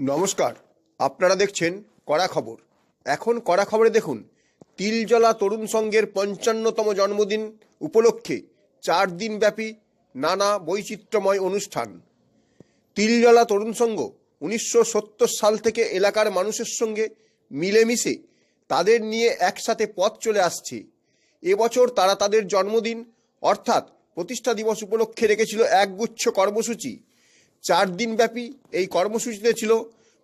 নমস্কার। আপনারা দেখছেন কড়া খবর। এখন কড়া খবরে দেখুন, তিলজলা তরুণ সংঘের পঞ্চান্নতম জন্মদিন উপলক্ষে চার দিনব্যাপী নানা বৈচিত্র্যময় অনুষ্ঠান। তিলজলা তরুণ সংঘ উনিশশো সত্তর সাল থেকে এলাকার মানুষের সঙ্গে মিলেমিশে তাদের নিয়ে একসাথে পথ চলে আসছে। এবছর তারা তাদের জন্মদিন অর্থাৎ প্রতিষ্ঠা দিবস উপলক্ষে রেখেছিল একগুচ্ছ কর্মসূচি। চার দিনব্যাপী এই কর্মসূচিতে ছিল।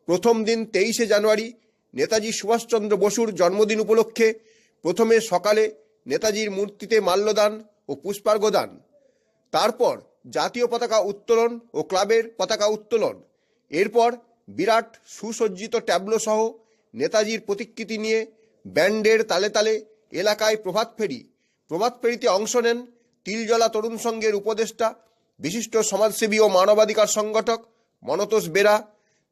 প্রথম দিন তেইশে জানুয়ারি নেতাজি সুভাষচন্দ্র বসুর জন্মদিন উপলক্ষে প্রথমে সকালে নেতাজির মূর্তিতে মাল্যদান ও পুষ্পার্ঘদান তারপর জাতীয় পতাকা উত্তোলন ও ক্লাবের পতাকা উত্তোলন। এরপর বিরাট সুসজ্জিত ট্যাবলো সহ নেতাজির প্রতিকৃতি নিয়ে ব্যান্ডের তালে তালে এলাকায় প্রভাত ফেরি প্রভাত ফেরিতে অংশ নেন তিলজলা তরুণ সংঘের উপদেষ্টা বিশিষ্ট সমাজসেবী ও মানবাধিকার সংগঠক মনতোষ বেরা,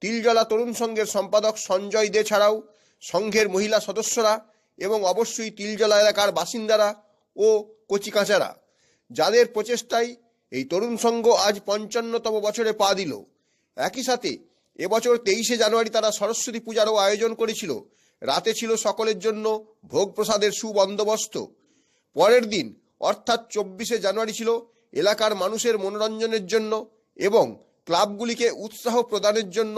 তিলজলা তরুণ সংঘের সম্পাদক সঞ্জয় দে ছাড়াও সংঘের মহিলা সদস্যরা এবং অবশ্যই তিলজলা এলাকার বাসিন্দারা ও কচিকাঁচারা, যাদের প্রচেষ্টায় এই তরুণ সংঘ আজ পঞ্চান্নতম বছরে পা দিল। একই সাথে এবছর তেইশে জানুয়ারি তারা সরস্বতী পূজারও আয়োজন করেছিল। রাতে ছিল সকলের জন্য ভোগ প্রসাদের সুবন্দোবস্ত। পরের দিন, অর্থাৎ চব্বিশে জানুয়ারি ছিল এলাকার মানুষের মনোরঞ্জনের জন্য এবং ক্লাবগুলিকে উৎসাহ প্রদানের জন্য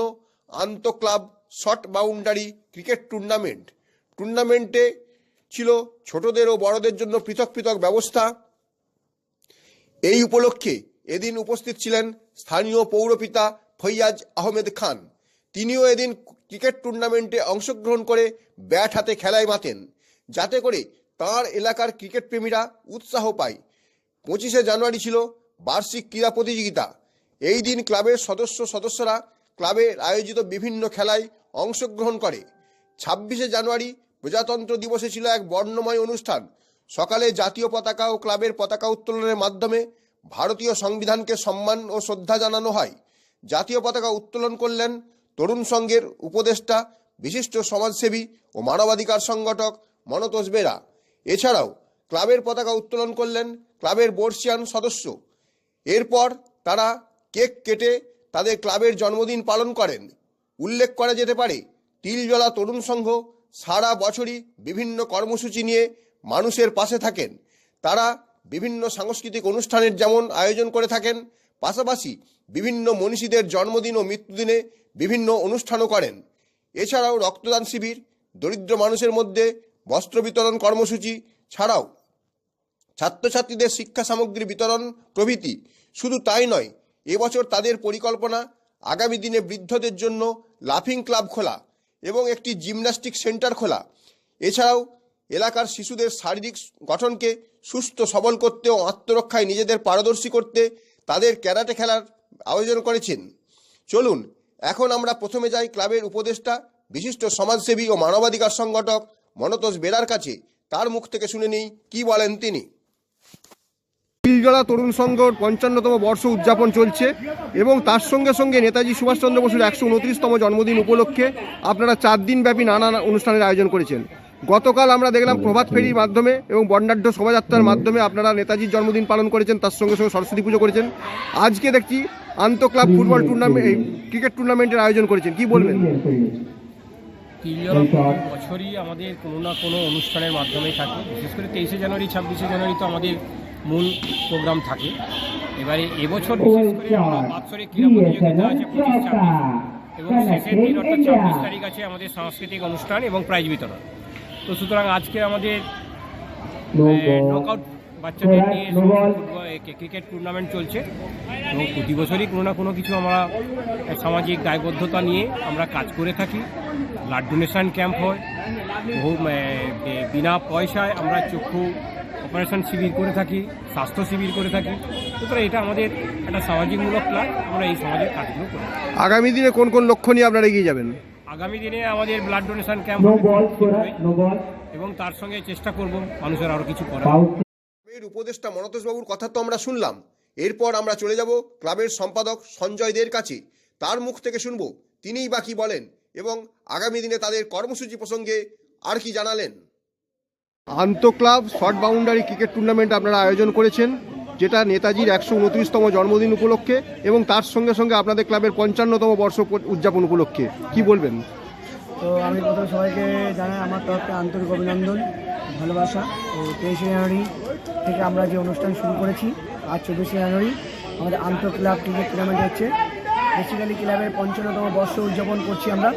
আন্তঃক্লাব শর্ট বাউন্ডারি ক্রিকেট টুর্নামেন্ট। টুর্নামেন্টে ছিল ছোটদের ও বড়দের জন্য পৃথক পৃথক ব্যবস্থা। এই উপলক্ষে এদিন উপস্থিত ছিলেন স্থানীয় পৌরপিতা ফৈয়াজ আহমেদ খান। তিনিও এদিন ক্রিকেট টুর্নামেন্টে অংশগ্রহণ করে ব্যাট হাতে খেলায় মাতেন। যাতে করে তার এলাকার ক্রিকেট প্রেমীরা উৎসাহ পায়। পঁচিশে জানুয়ারি ছিল বার্ষিক ক্রীড়া প্রতিযোগিতা। এই দিন ক্লাবের সদস্য সদস্যরা ক্লাবের আয়োজিত বিভিন্ন খেলায় অংশগ্রহণ করে। ছাব্বিশে জানুয়ারি প্রজাতন্ত্র দিবসে ছিল এক বর্ণময় অনুষ্ঠান। সকালে জাতীয় পতাকা ও ক্লাবের পতাকা উত্তোলনের মাধ্যমে ভারতীয় সংবিধানকে সম্মান ও শ্রদ্ধা জানানো হয়। জাতীয় পতাকা উত্তোলন করলেন তরুণ সংঘের উপদেষ্টা, বিশিষ্ট সমাজসেবী ও মানবাধিকার সংগঠক মনতোষ বেরা। এছাড়াও ক্লাবের পতাকা উত্তোলন করলেন ক্লাবের বর্ষিয়ান সদস্য। এরপর তারা কেক কেটে তাদের ক্লাবের জন্মদিন পালন করেন। উল্লেখ করা যেতে পারে, তিলজলা তরুণ সংঘ সারা বছরই বিভিন্ন কর্মসূচি নিয়ে মানুষের পাশে থাকেন। তারা বিভিন্ন সাংস্কৃতিক অনুষ্ঠানের যেমন আয়োজন করে থাকেন, পাশাপাশি বিভিন্ন মনীষীদের জন্মদিন ও মৃত্যুদিনে বিভিন্ন অনুষ্ঠানও করেন। এছাড়াও রক্তদান শিবির, দরিদ্র মানুষের মধ্যে বস্ত্র বিতরণ কর্মসূচি ছাড়াও ছাত্রছাত্রীদের শিক্ষা সামগ্রী বিতরণ প্রভৃতি। শুধু তাই নয় এবছর তাদের পরিকল্পনা, আগামী দিনে বৃদ্ধদের জন্য লাফিং ক্লাব খোলা এবং একটি জিমন্যাস্টিক সেন্টার খোলা। এছাড়াও, এলাকার শিশুদের শারীরিক গঠনকে সুস্থ, সবল করতে ও আত্মরক্ষায় নিজেদের পারদর্শী করতে তাদের ক্যারাটে খেলার আয়োজন করেছেন। চলুন, এখন আমরা প্রথমে যাই ক্লাবের উপদেষ্টা, বিশিষ্ট সমাজসেবী ও মানবাধিকার সংগঠক মনতোষ বেড়ার কাছে। তার মুখ থেকে শুনে নিই, কি বলেন তিনি? তিলজলা তরুণ সংঘর পঞ্চান্নতম বর্ষ উদযাপন চলছে এবং তার সঙ্গে সঙ্গে নেতাজি সুভাষচন্দ্র বসুর একশো উনত্রিশতম জন্মদিন উপলক্ষে আপনারা চার দিনব্যাপী নানা অনুষ্ঠানের আয়োজন করেছেন। গতকাল আমরা দেখলাম প্রভাত ফেরির মাধ্যমে এবং বর্ণাঢ্য শোভাযাত্রার মাধ্যমে আপনারা নেতাজির জন্মদিন পালন করেছেন, তার সঙ্গে সঙ্গে সরস্বতী পুজো করেছেন। আজকে দেখছি আন্তঃক্লাব ফুটবল টুর্নামেন্ট ক্রিকেট টুর্নামেন্টের আয়োজন করেছেন। কি বলবেন? বছরই আমাদের কোনো না কোনো অনুষ্ঠানের মাধ্যমে থাকে। বিশেষ করে তেইশে জানুয়ারি, ছাব্বিশে জানুয়ারি তো আমাদের মূল প্রোগ্রাম থাকে। এবারে এবছর বিশেষ করে বাৎসরিক ক্রীড়া প্রতিযোগিতা আছে পঁচিশ ছাব্বিশ এবং শেষের দিন অর্থাৎ ছাব্বিশ তারিখ আছে আমাদের সাংস্কৃতিক অনুষ্ঠান এবং প্রাইজ বিতরণ। তো সুতরাং আজকে আমাদের নকআউট বাচ্চাদের নিয়ে ক্রিকেট টুর্নামেন্ট চলছে। এবং প্রতি বছরই কোনো না কোনো কিছু আমরা সামাজিক দায়বদ্ধতা নিয়ে আমরা কাজ করে থাকি। ব্লাড ডোনেশন ক্যাম্প হয়। বহু বিনা পয়সায় আমরা চক্ষু অপারেশন শিবির করে থাকি স্বাস্থ্য শিবির করে থাকি। সুতরাং এটা আমাদের একটা সামাজিকমূলক ক্লাব আমরা এই সমাজের কাজগুলো করি। আগামী দিনে কোন কোন লক্ষ্য নিয়ে আপনারা এগিয়ে যাবেন? আগামী দিনে আমাদের ব্লাড ডোনেশন ক্যাম্প. এবং তার সঙ্গে চেষ্টা করব মানুষের আরও কিছু করার. ক্লাবের উপদেষ্টা মনতোষ বাবুর কথা তো আমরা শুনলাম। এরপর আমরা চলে যাব ক্লাবের সম্পাদক সঞ্জয় দের কাছে। তার মুখ থেকে শুনব তিনিই বা কি বলেন এবং আগামী দিনে তাদের কর্মসূচি প্রসঙ্গে আর কি জানালেন। আন্তঃক্লাব শর্ট বাউন্ডারি ক্রিকেট টুর্নামেন্ট আপনারা আয়োজন করেছেন, যেটা নেতাজির একশো উনত্রিশতম জন্মদিন উপলক্ষে এবং তার সঙ্গে সঙ্গে আপনাদের ক্লাবের পঞ্চান্নতম বর্ষ উদযাপন উপলক্ষে। কি বলবেন? তো আমি প্রথমে সবাইকে জানাই আমার তরফে আন্তরিক অভিনন্দন, ভালোবাসা তো তেইশে জানুয়ারি থেকে আমরা যে অনুষ্ঠান শুরু করেছি, আজ চব্বিশে জানুয়ারি, আমাদের আন্তঃ ক্লাব ক্রিকেট টুর্নামেন্ট হচ্ছে। বেসিক্যালি ক্লাবের পঞ্চান্নতম বর্ষ উদযাপন করছি আমরা।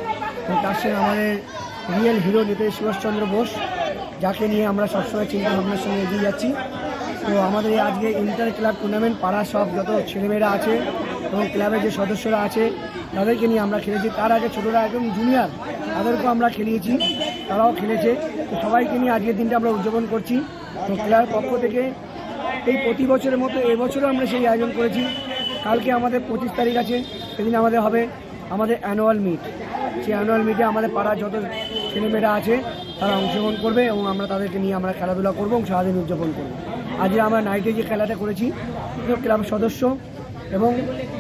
তার সঙ্গে আমাদের রিয়েল হিরো নেতাজি সুভাষচন্দ্র বোস, যাকে নিয়ে আমরা সবসময় চিন্তা ভাবনার সঙ্গে এগিয়ে যাচ্ছি। তো আমাদের আজকে ইন্টার ক্লাব টুর্নামেন্ট পাড়ার সব যত ছেলেমেয়েরা আছে এবং ক্লাবের যে সদস্যরা আছে, তাদেরকে নিয়ে আমরা খেলেছি। তার আগে ছোটরা একদম জুনিয়র তাদেরকেও আমরা খেলিয়েছি, তারাও খেলেছে। তো সবাইকে নিয়ে আজকের দিনটা আমরা উদযাপন করছি। তো ক্লাবের পক্ষ থেকে এই প্রতি বছরের মতো এবছরও আমরা সেই আয়োজন করেছি। কালকে আমাদের পঁচিশ তারিখ আছে, সেদিন আমাদের হবে আমাদের অ্যানুয়াল মিট সেই অ্যানুয়াল মিটে আমাদের পাড়ার যত ছেলেমেয়েরা আছে তারা অংশগ্রহণ করবে এবং আমরা তাদেরকে নিয়ে আমরা খেলাধুলা করব এবং সারাদিন উদযাপন করব। আজকে আমরা নাইটে যে খেলাটা করেছি ক্লাব সদস্য এবং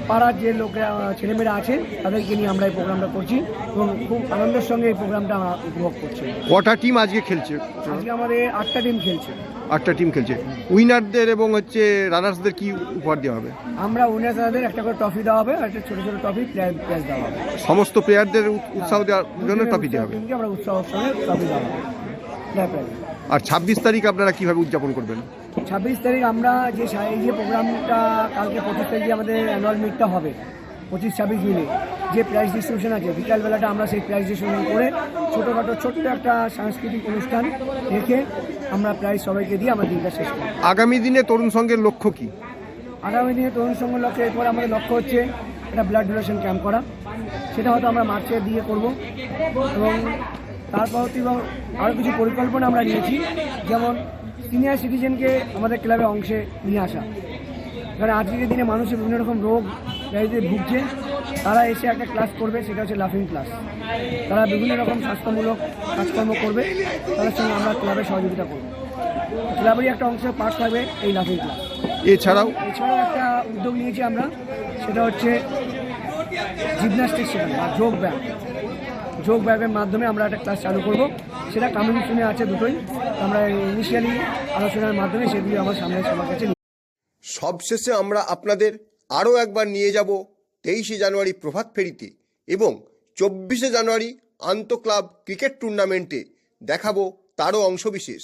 পাড়ার যে লোকেরা ছেলেমেয়েরা আছে তাদেরকে নিয়ে আমরা এই প্রোগ্রামটা করছি এবং খুব আনন্দের সঙ্গে এই প্রোগ্রামটা আমরা উপভোগ করছি। কটা টিম আজকে খেলছে? আজকে আমাদের আটটা টিম খেলছে। আটটা টিম খেলছে। উইনারদের এবং হচ্ছে রানার্সদের কি উপহার দেওয়া হবে? আমরা উনিয়াসাদের একটা করে ট্রফি দেওয়া হবে আর একটা ছোটো ছোটো ট্রফি প্রাইজ দেওয়া হবে। সমস্ত প্লেয়ারদের উৎসাহ দেওয়ার জন্য ট্রফি দেওয়া হবে। আমরা উৎসাহ সঙ্গে ট্রফি দেওয়া হবে। আর ছাব্বিশ তারিখ আপনারা কীভাবে উদযাপন করবেন? ছাব্বিশ তারিখ আমরা যে এই যে প্রোগ্রামটা কালকে পঁচিশ তারিখে আমাদের অ্যানুয়াল মিটটা হবে পঁচিশ ছাব্বিশ মিলে। যে প্রাইজ ডিস্ট্রিবিউশন আছে বিকালবেলাটা আমরা সেই প্রাইজ ডিস্ট্রিবিউশন করে ছোটোখাটো ছোট্ট একটা সাংস্কৃতিক অনুষ্ঠান রেখে আমরা প্রাইজ সবাইকে দিয়ে আমরা দিনটা শেষ করি। আগামী দিনে তরুণ সংঘের লক্ষ্য কি? আগামী দিনে তরুণ সংঘ লক্ষ্য এরপর আমাদের লক্ষ্য হচ্ছে একটা ব্লাড ডোনেশন ক্যাম্প করা। সেটা হয়তো আমরা মার্চের দিয়ে করব। এবং তারপর এবং আরও কিছু পরিকল্পনা আমরা নিয়েছি। যেমন সিনিয়র সিটিজেনকে আমাদের ক্লাবে অংশে নিয়ে আসা। কারণ আজকের দিনে মানুষের বিভিন্ন রকম রোগ ভুগছে। তারা এসে একটা ক্লাস করবে সেটা হচ্ছে লাফিং ক্লাস তারা বিভিন্ন রকম স্বাস্থ্যমূলক কাজকর্ম করবে তাদের সঙ্গে আমরা ক্লাবে সহযোগিতা করব। ক্লাবেরই একটা অংশ পার্ট থাকবে এই লাফিং ক্লাস এছাড়াও? এছাড়াও একটা উদ্যোগ নিয়েছি আমরা সেটা হচ্ছে জিমন্যাস্টিক শেখানো বা যোগ ব্যায়াম। যোগ ব্যায়ামের মাধ্যমে আমরা একটা ক্লাস চালু করব। সেটা কমিউনিশনে আছে দুটোই। আমরা ইনিশিয়ালি আলোচনার মাধ্যমে সেগুলি আমার সামনে সবার কাছে সবশেষে আমরা আপনাদের আরও একবার নিয়ে যাব তেইশে জানুয়ারি প্রভাত ফেরিতে এবং চব্বিশে জানুয়ারি আন্তঃক্লাব ক্রিকেট টুর্নামেন্টে দেখাবো তারও অংশবিশেষ।